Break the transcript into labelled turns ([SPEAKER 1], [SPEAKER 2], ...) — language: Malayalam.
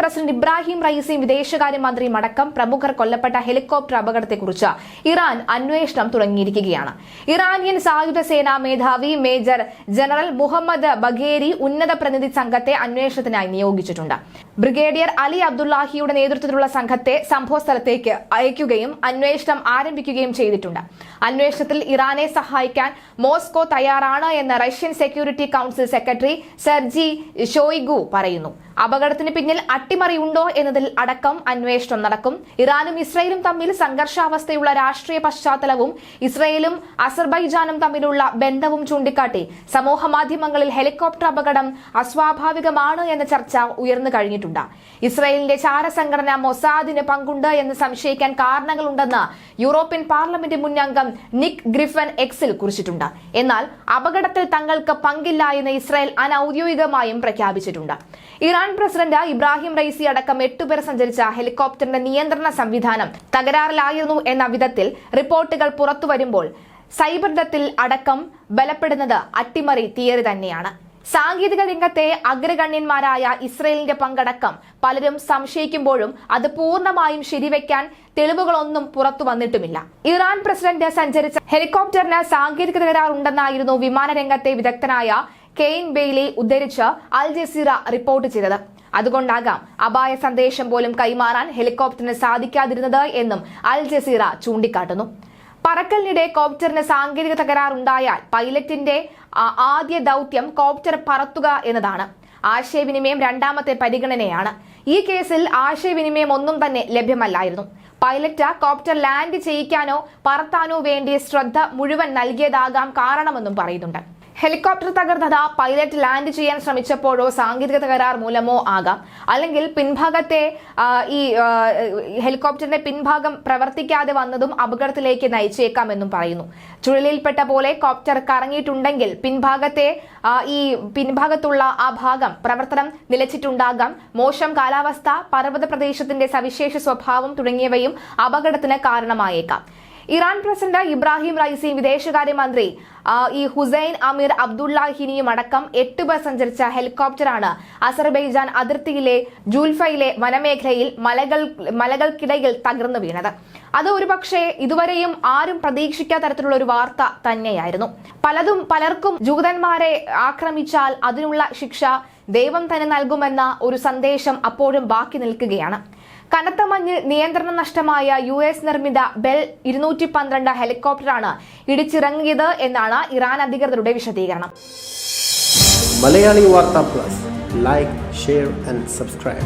[SPEAKER 1] പ്രസിഡന്റ് ഇബ്രാഹിം റയീസിയും വിദേശകാര്യമന്ത്രിയും അടക്കം പ്രമുഖർ കൊല്ലപ്പെട്ട ഹെലികോപ്റ്റർ അപകടത്തെക്കുറിച്ച് ഇറാൻ അന്വേഷണം തുടങ്ങിയിരിക്കുകയാണ്. ഇറാനിയൻ സായുധ സേനാ മേധാവി മേജർ ജനറൽ മുഹമ്മദ് ബഗേരി ഉന്നത പ്രതിനിധി സംഘത്തെ അന്വേഷണത്തിനായി നിയോഗിച്ചിട്ടുണ്ട്. ബ്രിഗേഡിയർ അലി അബ്ദുല്ലാഹിയുടെ നേതൃത്വത്തിലുള്ള സംഘത്തെ സംഭവസ്ഥലത്തേക്ക് അയക്കുകയും അന്വേഷണം ആരംഭിക്കുകയും ചെയ്തിട്ടുണ്ട്. അന്വേഷണത്തിൽ ഇറാനെ സഹായിക്കാൻ മോസ്കോ തയ്യാറാണ് എന്ന് Russian security council secretary Sergei Shoigu പറയുന്നു. അപകടത്തിന് പിന്നിൽ അട്ടിമറിയുണ്ടോ എന്നതിൽ അടക്കം അന്വേഷണം നടക്കും. ഇറാനും ഇസ്രയേലും തമ്മിൽ സംഘർഷാവസ്ഥയുള്ള രാഷ്ട്രീയ പശ്ചാത്തലവും ഇസ്രയേലും അസർബൈജാനും തമ്മിലുള്ള ബന്ധവും ചൂണ്ടിക്കാട്ടി സമൂഹ മാധ്യമങ്ങളിൽ ഹെലികോപ്റ്റർ അപകടം അസ്വാഭാവികമാണ് എന്ന ചർച്ച ഉയർന്നു കഴിഞ്ഞിട്ടുണ്ട്. ഇസ്രയേലിന്റെ ചാരസംഘടന മൊസാദിന് പങ്കുണ്ട് എന്ന് സംശയിക്കാൻ കാരണങ്ങളുണ്ടെന്ന് യൂറോപ്യൻ പാർലമെന്റ് മുൻ അംഗം നിക് ഗ്രിഫൻ എക്സിൽ കുറിച്ചിട്ടുണ്ട്. എന്നാൽ അപകടത്തിൽ തങ്ങൾക്ക് പങ്കില്ല എന്ന് ഇസ്രായേൽ അനൌദ്യോഗികമായും പ്രഖ്യാപിച്ചിട്ടുണ്ട്. ഇറാൻ പ്രസിഡന്റ് ഇബ്രാഹിം റൈസി അടക്കം എട്ടുപേർ സഞ്ചരിച്ച ഹെലികോപ്റ്ററിന്റെ നിയന്ത്രണ സംവിധാനം തകരാറിലായിരുന്നു എന്ന വിധത്തിൽ റിപ്പോർട്ടുകൾ പുറത്തുവരുമ്പോൾ സൈബർദത്തിൽ അടക്കം ബലപ്പെടുന്നത് അട്ടിമറി തിയറി തന്നെയാണ്. സാങ്കേതിക രംഗത്തെ അഗ്രഗണ്യന്മാരായ ഇസ്രയേലിന്റെ പങ്കടക്കം പലരും സംശയിക്കുമ്പോഴും അത് പൂർണമായും ശരിവെക്കാൻ തെളിവുകളൊന്നും പുറത്തു വന്നിട്ടുമില്ല. ഇറാൻ പ്രസിഡന്റ് സഞ്ചരിച്ച ഹെലികോപ്റ്ററിന് സാങ്കേതിക തകരാറുണ്ടെന്നായിരുന്നു വിമാനരംഗത്തെ വിദഗ്ധനായ കെയ്ൻ ബെയ്ലി ഉദ്ധരിച്ച് അൽ ജസീറ റിപ്പോർട്ട് ചെയ്തത്. അതുകൊണ്ടാകാം അപായ സന്ദേശം പോലും കൈമാറാൻ ഹെലികോപ്റ്ററിന് സാധിക്കാതിരുന്നത് എന്നും അൽ ജസീറ ചൂണ്ടിക്കാട്ടുന്നു. പറക്കലിനിടെ കോപ്റ്ററിന് സാങ്കേതിക തകരാറുണ്ടായാൽ പൈലറ്റിന്റെ ആദ്യ ദൗത്യം കോപ്റ്റർ പറത്തുക എന്നതാണ്. ആശയവിനിമയം രണ്ടാമത്തെ പരിഗണനയാണ്. ഈ കേസിൽ ആശയവിനിമയം ഒന്നും തന്നെ ലഭ്യമല്ലായിരുന്നു. പൈലറ്റ് കോപ്റ്റർ ലാൻഡ് ചെയ്യിക്കാനോ പറത്താനോ വേണ്ടിയ ശ്രദ്ധ മുഴുവൻ നൽകിയതാകാം കാരണമെന്നും പറയുന്നുണ്ട്. ഹെലികോപ്റ്റർ തകർന്നത് പൈലറ്റ് ലാൻഡ് ചെയ്യാൻ ശ്രമിച്ചപ്പോഴോ സാങ്കേതിക തകരാർ മൂലമോ ആകാം. അല്ലെങ്കിൽ പിൻഭാഗത്തെ ഈ ഹെലികോപ്റ്ററിന്റെ പിൻഭാഗം പ്രവർത്തിക്കാതെ വന്നതും അപകടത്തിലേക്ക് നയിച്ചേക്കാമെന്നും പറയുന്നു. ചുഴലിയിൽപ്പെട്ട പോലെ കോപ്റ്റർ കറങ്ങിയിട്ടുണ്ടെങ്കിൽ പിൻഭാഗത്തെ ഈ പിൻഭാഗത്തുള്ള ആ ഭാഗം പ്രവർത്തനം നിലച്ചിട്ടുണ്ടാകാം. മോശം കാലാവസ്ഥ പർവത പ്രദേശത്തിന്റെ സവിശേഷ സ്വഭാവം തുടങ്ങിയവയും അപകടത്തിന് കാരണമായേക്കാം. ഇറാൻ പ്രസിഡന്റ് ഇബ്രാഹിം റൈസിയും വിദേശകാര്യമന്ത്രി ഈ ഹുസൈൻ അമീർ അബ്ദുല്ലാഹിനിയും അടക്കം എട്ട് പേർ സഞ്ചരിച്ച ഹെലികോപ്റ്ററാണ് അസർബൈജാൻ അതിർത്തിയിലെ ജൂൽഫയിലെ വനമേഖലയിൽ മലകൾ മലകൾക്കിടയിൽ തകർന്നു വീണത്. അത് ഒരുപക്ഷെ ഇതുവരെയും ആരും പ്രതീക്ഷിക്കാത്ത തരത്തിലുള്ള ഒരു വാർത്ത തന്നെയായിരുന്നു. പലതും പലർക്കും ജൂതന്മാരെ ആക്രമിച്ചാൽ അതിനുള്ള ശിക്ഷ ദൈവം തന്നെ നൽകുമെന്ന ഒരു സന്ദേശം അപ്പോഴും ബാക്കി നിൽക്കുകയാണ്. കനത്ത മഞ്ഞിൽ നിയന്ത്രണം നഷ്ടമായ യു എസ് നിർമ്മിത ബെൽ ഇരുന്നൂറ്റി പന്ത്രണ്ട് ഹെലികോപ്റ്ററാണ് ഇടിച്ചിറങ്ങിയത് എന്നാണ് ഇറാൻ അധികൃതരുടെ വിശദീകരണം.
[SPEAKER 2] Malayali Vartha plus. Like share and subscribe